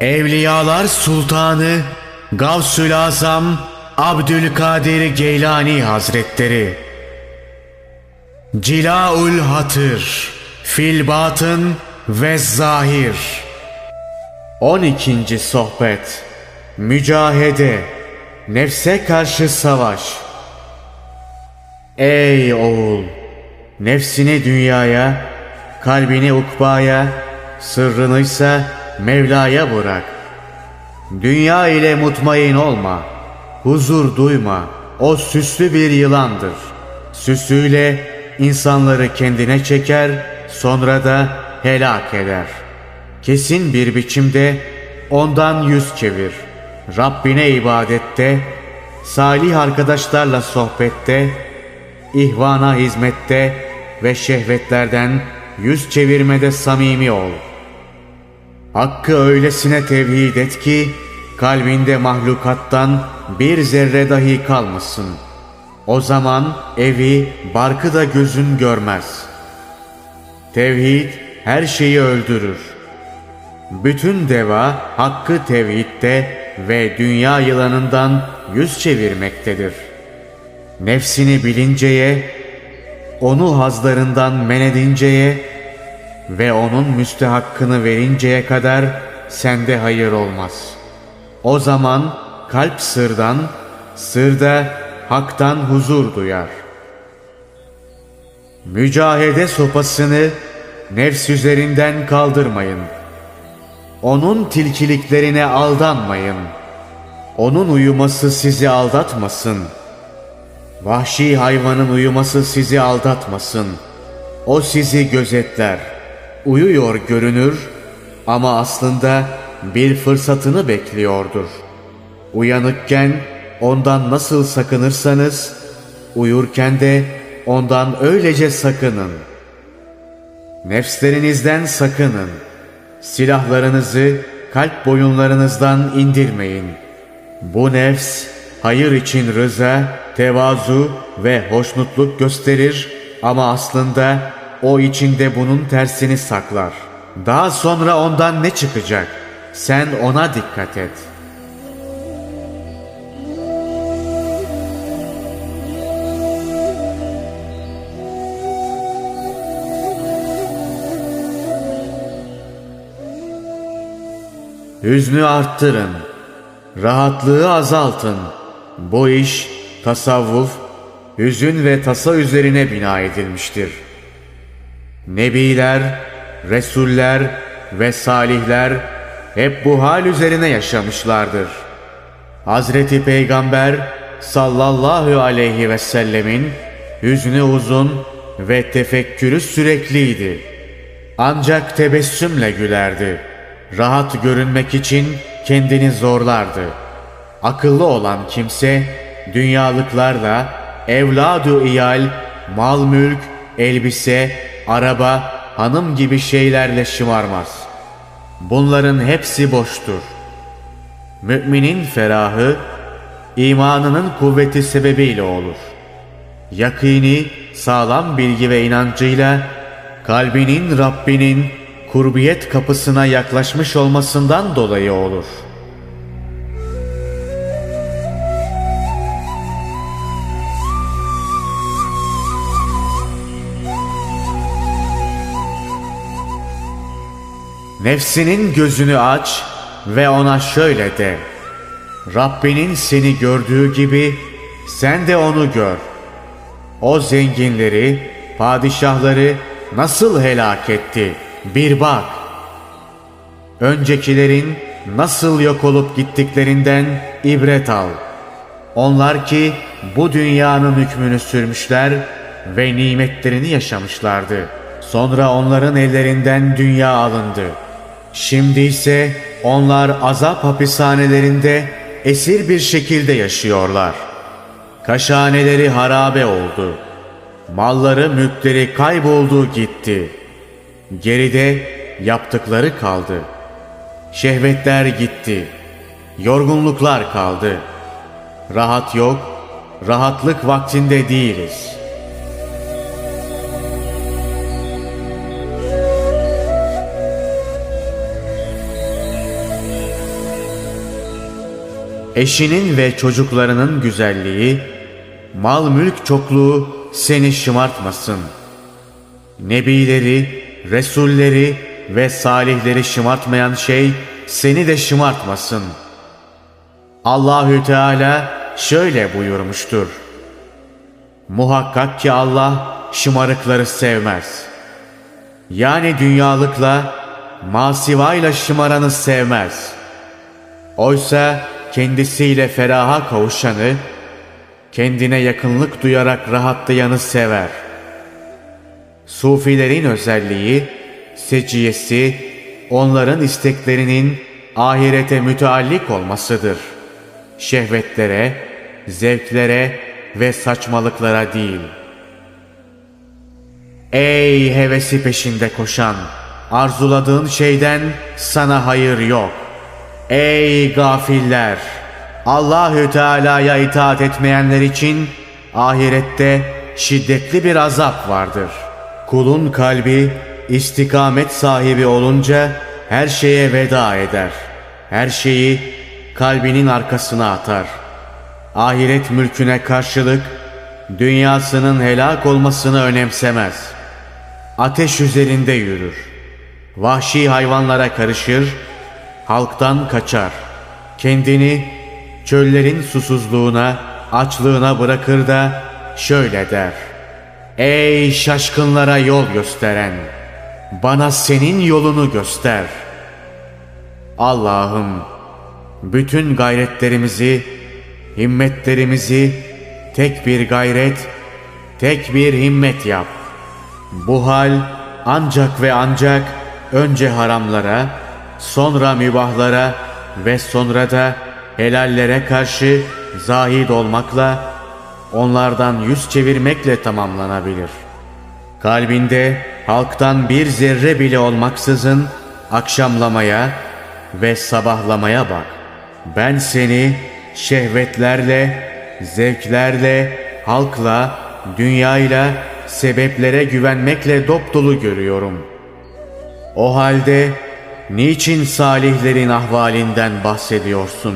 Evliyalar Sultanı Gavsül Azam Abdülkadir Geylani Hazretleri Cilaul Hatır Fil Batın ve Zahir 12. Sohbet Mücahede Nefse karşı savaş Ey oğul! Nefsini dünyaya, kalbini ukbaya, sırrını ise Mevla'ya bırak. Dünya ile mutmain olma, huzur duyma, o süslü bir yılandır. Süsüyle insanları kendine çeker, sonra da helak eder. Kesin bir biçimde ondan yüz çevir. Rabbine ibadette, salih arkadaşlarla sohbette, ihvana hizmette ve şehvetlerden yüz çevirmede samimi ol. Hakkı öylesine tevhid et ki kalbinde mahlukattan bir zerre dahi kalmasın. O zaman evi, barkı da gözün görmez. Tevhid her şeyi öldürür. Bütün deva hakkı tevhidde ve dünya yılanından yüz çevirmektedir. Nefsini bilinceye, onu hazlarından men edinceye ve onun müstehakkını verinceye kadar sende hayır olmaz. O zaman kalp sırdan, sırda haktan huzur duyar. Mücahede sopasını nefs üzerinden kaldırmayın. Onun tilkiliklerine aldanmayın. Onun uyuması sizi aldatmasın. Vahşi hayvanın uyuması sizi aldatmasın. O sizi gözetler. Uyuyor görünür ama aslında bir fırsatını bekliyordur. Uyanıkken ondan nasıl sakınırsanız, uyurken de ondan öylece sakının. Nefslerinizden sakının. Silahlarınızı kalp boyunlarınızdan indirmeyin. Bu nefs hayır için rıza, tevazu ve hoşnutluk gösterir ama aslında o içinde bunun tersini saklar. Daha sonra ondan ne çıkacak? Sen ona dikkat et. Hüznü arttırın. Rahatlığı azaltın. Bu iş tasavvuf, hüzün ve tasa üzerine bina edilmiştir. Nebiler, Resuller ve salihler hep bu hal üzerine yaşamışlardır. Hazreti Peygamber sallallahu aleyhi ve sellemin hüznü uzun ve tefekkürü sürekliydi. Ancak tebessümle gülerdi. Rahat görünmek için kendini zorlardı. Akıllı olan kimse dünyalıklarla evladu iyal, mal mülk, elbise, araba, hanım gibi şeylerle şımarmaz. Bunların hepsi boştur. Müminin ferahı imanının kuvveti sebebiyle olur. Yakini, sağlam bilgi ve inancıyla kalbinin Rabbinin kurbiyet kapısına yaklaşmış olmasından dolayı olur. Nefsinin gözünü aç ve ona şöyle de. Rabbinin seni gördüğü gibi sen de onu gör. O zenginleri, padişahları nasıl helak etti bir bak. Öncekilerin nasıl yok olup gittiklerinden ibret al. Onlar ki bu dünyanın hükmünü sürmüşler ve nimetlerini yaşamışlardı. Sonra onların ellerinden dünya alındı. Şimdi ise onlar azap hapishanelerinde esir bir şekilde yaşıyorlar. Kaşhaneleri harabe oldu. Malları mülkleri kayboldu gitti. Geride yaptıkları kaldı. Şehvetler gitti. Yorgunluklar kaldı. Rahat yok, rahatlık vaktinde değiliz.'' Eşinin ve çocuklarının güzelliği, mal mülk çokluğu seni şımartmasın. Nebileri, Resulleri ve salihleri şımartmayan şey seni de şımartmasın. Allahü Teala şöyle buyurmuştur. Muhakkak ki Allah şımarıkları sevmez. Yani dünyalıkla, masivayla şımaranı sevmez. Oysa kendisiyle feraha kavuşanı, kendine yakınlık duyarak rahatlayanı sever. Sufilerin özelliği, seciyesi, onların isteklerinin ahirete müteallik olmasıdır. Şehvetlere, zevklere ve saçmalıklara değil. Ey hevesi peşinde koşan, arzuladığın şeyden sana hayır yok. Ey gafiller! Allahü Teala'ya itaat etmeyenler için ahirette şiddetli bir azap vardır. Kulun kalbi istikamet sahibi olunca her şeye veda eder. Her şeyi kalbinin arkasına atar. Ahiret mülküne karşılık dünyasının helak olmasını önemsemez. Ateş üzerinde yürür. Vahşi hayvanlara karışır, halktan kaçar. Kendini çöllerin susuzluğuna, açlığına bırakır da şöyle der. Ey şaşkınlara yol gösteren! Bana senin yolunu göster. Allah'ım bütün gayretlerimizi, himmetlerimizi tek bir gayret, tek bir himmet yap. Bu hal ancak ve ancak önce haramlara, sonra mübahlara ve sonra da helallere karşı zahid olmakla, onlardan yüz çevirmekle tamamlanabilir. Kalbinde halktan bir zerre bile olmaksızın akşamlamaya ve sabahlamaya bak. Ben seni şehvetlerle, zevklerle, halkla, dünyayla, sebeplere güvenmekle dop dolu görüyorum. O halde niçin salihlerin ahvalinden bahsediyorsun?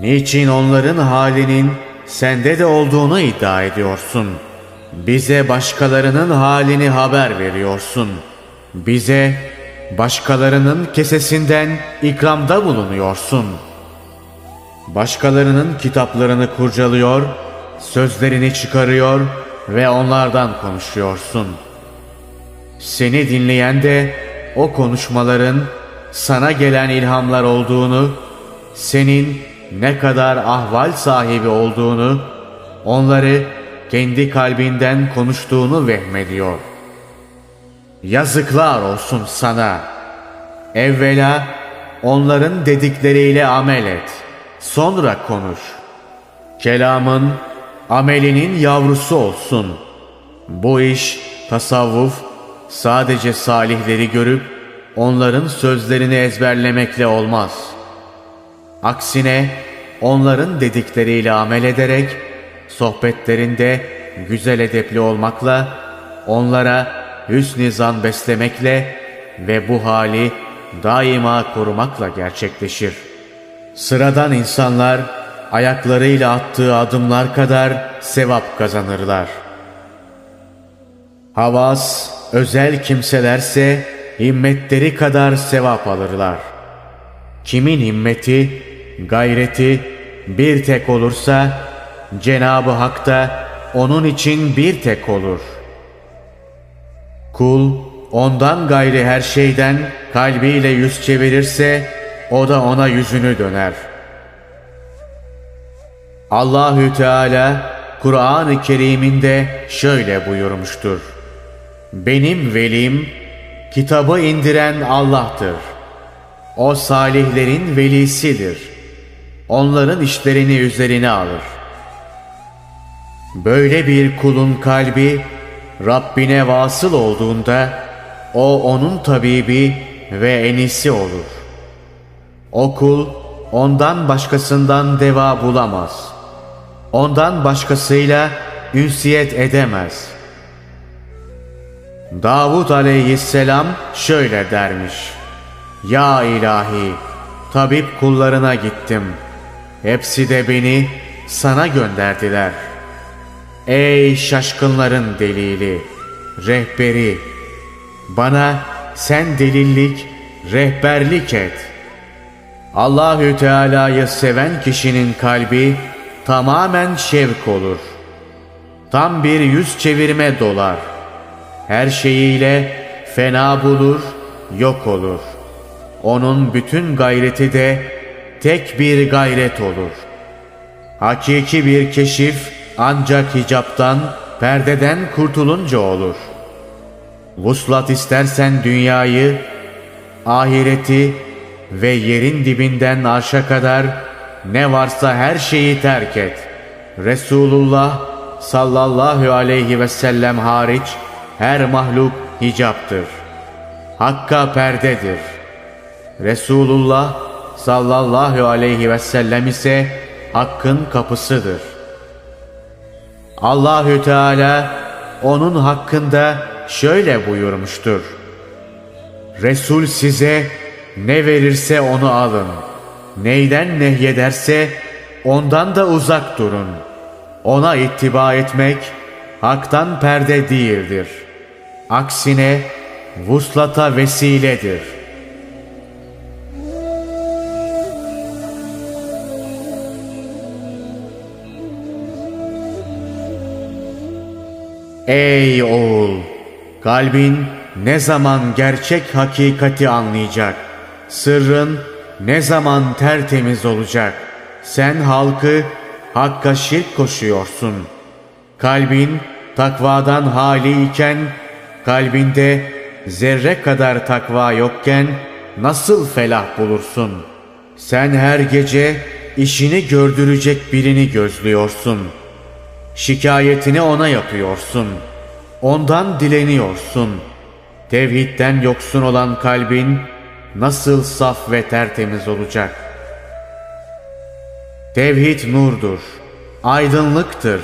Niçin onların halinin sende de olduğunu iddia ediyorsun? Bize başkalarının halini haber veriyorsun. Bize başkalarının kesesinden ikramda bulunuyorsun. Başkalarının kitaplarını kurcalıyor, sözlerini çıkarıyor ve onlardan konuşuyorsun. Seni dinleyen de o konuşmaların sana gelen ilhamlar olduğunu, senin ne kadar ahval sahibi olduğunu, onları kendi kalbinden konuştuğunu vehmediyor. Yazıklar olsun sana. Evvela onların dedikleriyle amel et. Sonra konuş. Kelamın amelinin yavrusu olsun. Bu iş tasavvuf sadece salihleri görüp onların sözlerini ezberlemekle olmaz. Aksine onların dedikleriyle amel ederek sohbetlerinde güzel edepli olmakla onlara hüsn zan beslemekle ve bu hali daima korumakla gerçekleşir. Sıradan insanlar ayaklarıyla attığı adımlar kadar sevap kazanırlar. Havas, özel kimselerse himmetleri kadar sevap alırlar. Kimin himmeti, gayreti bir tek olursa Cenab-ı Hak da onun için bir tek olur. Kul ondan gayri her şeyden kalbiyle yüz çevirirse o da ona yüzünü döner. Allahü Teala Kur'an-ı Kerim'inde şöyle buyurmuştur. Benim velim kitabı indiren Allah'tır. O salihlerin velisidir. Onların işlerini üzerine alır. Böyle bir kulun kalbi Rabbine vasıl olduğunda o onun tabibi ve enisi olur. O kul ondan başkasından deva bulamaz. Ondan başkasıyla ünsiyet edemez. Davud aleyhisselam şöyle dermiş. Ya ilahi tabip kullarına gittim. Hepsi de beni sana gönderdiler. Ey şaşkınların delili, rehberi, bana sen delillik, rehberlik et. Allahü Teala'yı seven kişinin kalbi tamamen şevk olur. Tam bir yüz çevirme dolar. Her şeyiyle fena bulur, yok olur. Onun bütün gayreti de tek bir gayret olur. Hakiki bir keşif ancak hicaptan, perdeden kurtulunca olur. Vuslat istersen dünyayı, ahireti ve yerin dibinden arşa kadar ne varsa her şeyi terk et. Resulullah sallallahu aleyhi ve sellem hariç her mahluk hicaptır. Hakka perdedir. Resulullah sallallahu aleyhi ve sellem ise hakkın kapısıdır. Allahü Teala onun hakkında şöyle buyurmuştur. Resul size ne verirse onu alın. Neyden nehyederse ondan da uzak durun. Ona ittiba etmek haktan perde değildir. Aksine vuslata vesiledir. Ey oğul! Kalbin ne zaman gerçek hakikati anlayacak? Sırrın ne zaman tertemiz olacak? Sen halkı hakka şirk koşuyorsun. Kalbin takvadan hali iken, kalbinde zerre kadar takva yokken nasıl felah bulursun? Sen her gece işini gördürecek birini gözlüyorsun. Şikayetini ona yapıyorsun. Ondan dileniyorsun. Tevhidden yoksun olan kalbin nasıl saf ve tertemiz olacak? Tevhid nurdur, aydınlıktır.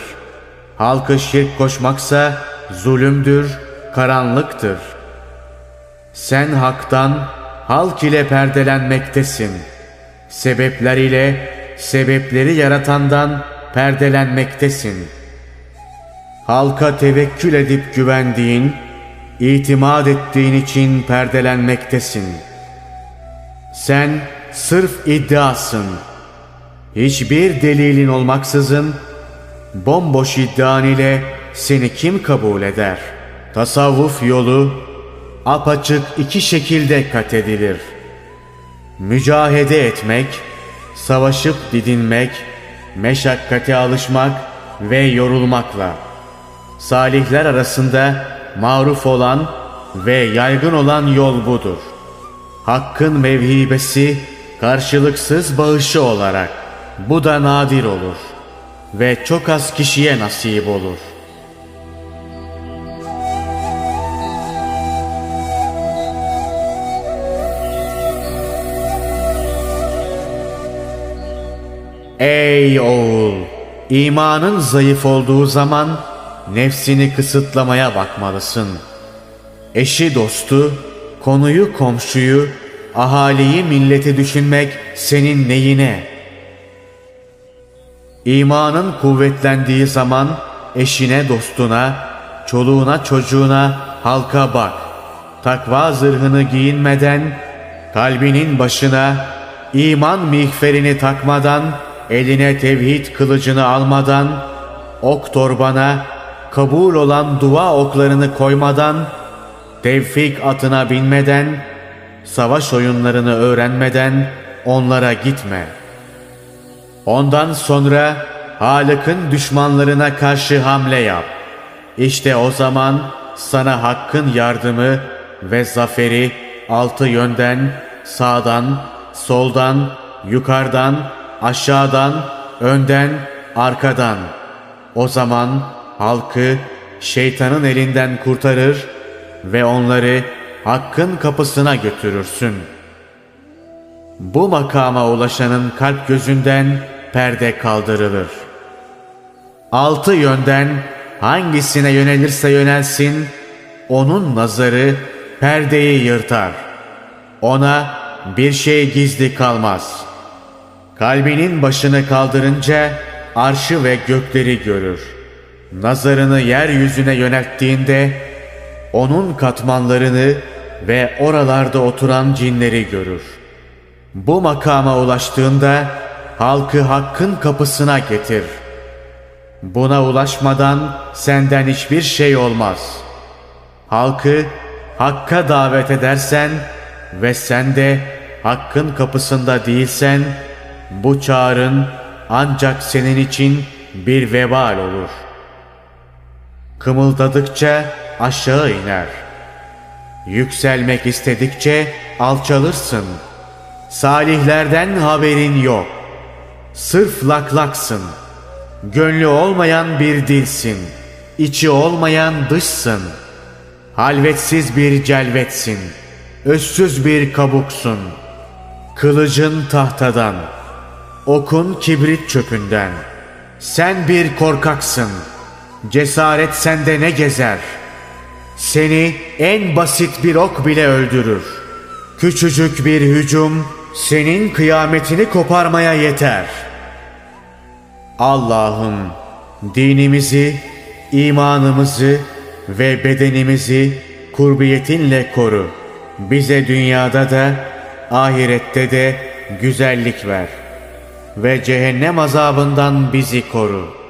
Halkı şirk koşmaksa zulümdür, karanlıktır. Sen haktan, halk ile perdelenmektesin. Sebepler ile sebepleri yaratandan perdelenmektesin. Halka tevekkül edip güvendiğin, itimat ettiğin için perdelenmektesin. Sen sırf iddiasın. Hiçbir delilin olmaksızın bomboş iddian ile seni kim kabul eder? Tasavvuf yolu apaçık iki şekilde kat edilir. Mücahede etmek, savaşıp didinmek, meşakkate alışmak ve yorulmakla. Salihler arasında maruf olan ve yaygın olan yol budur. Hakkın mevhibesi karşılıksız bağışı olarak bu da nadir olur ve çok az kişiye nasip olur. Ey oğul! İmanın zayıf olduğu zaman nefsini kısıtlamaya bakmalısın. Eşi dostu, konuyu komşuyu, ahaliyi milleti düşünmek senin neyine? İmanın kuvvetlendiği zaman eşine dostuna, çoluğuna çocuğuna, halka bak. Takva zırhını giyinmeden, kalbinin başına, iman mihferini takmadan, eline tevhid kılıcını almadan, ok torbana, kabul olan dua oklarını koymadan, tevfik atına binmeden, savaş oyunlarını öğrenmeden onlara gitme. Ondan sonra Halık'ın düşmanlarına karşı hamle yap. İşte o zaman sana hakkın yardımı ve zaferi altı yönden, sağdan, soldan, yukarıdan, aşağıdan, önden, arkadan. O zaman halkı şeytanın elinden kurtarır ve onları hakkın kapısına götürürsün. Bu makama ulaşanın kalp gözünden perde kaldırılır. Altı yönden hangisine yönelirse yönelsin, onun nazarı perdeyi yırtar. Ona bir şey gizli kalmaz. Kalbinin başını kaldırınca arşı ve gökleri görür. Nazarını yeryüzüne yönelttiğinde onun katmanlarını ve oralarda oturan cinleri görür. Bu makama ulaştığında halkı hakkın kapısına getir. Buna ulaşmadan senden hiçbir şey olmaz. Halkı hakka davet edersen ve sen de hakkın kapısında değilsen bu çağrın ancak senin için bir vebal olur. Kımıldadıkça aşağı iner. Yükselmek istedikçe alçalırsın. Salihlerden haberin yok. Sırf laklaksın. Gönlü olmayan bir dilsin. içi olmayan dışsın. Halvetsiz bir celvetsin. Özsüz bir kabuksun. Kılıcın tahtadan. Okun kibrit çöpünden. Sen bir korkaksın. Cesaret sende ne gezer? Seni en basit bir ok bile öldürür. Küçücük bir hücum senin kıyametini koparmaya yeter. Allah'ım dinimizi, imanımızı ve bedenimizi kurbiyetinle koru. Bize dünyada da ahirette de güzellik ver ve cehennem azabından bizi koru.''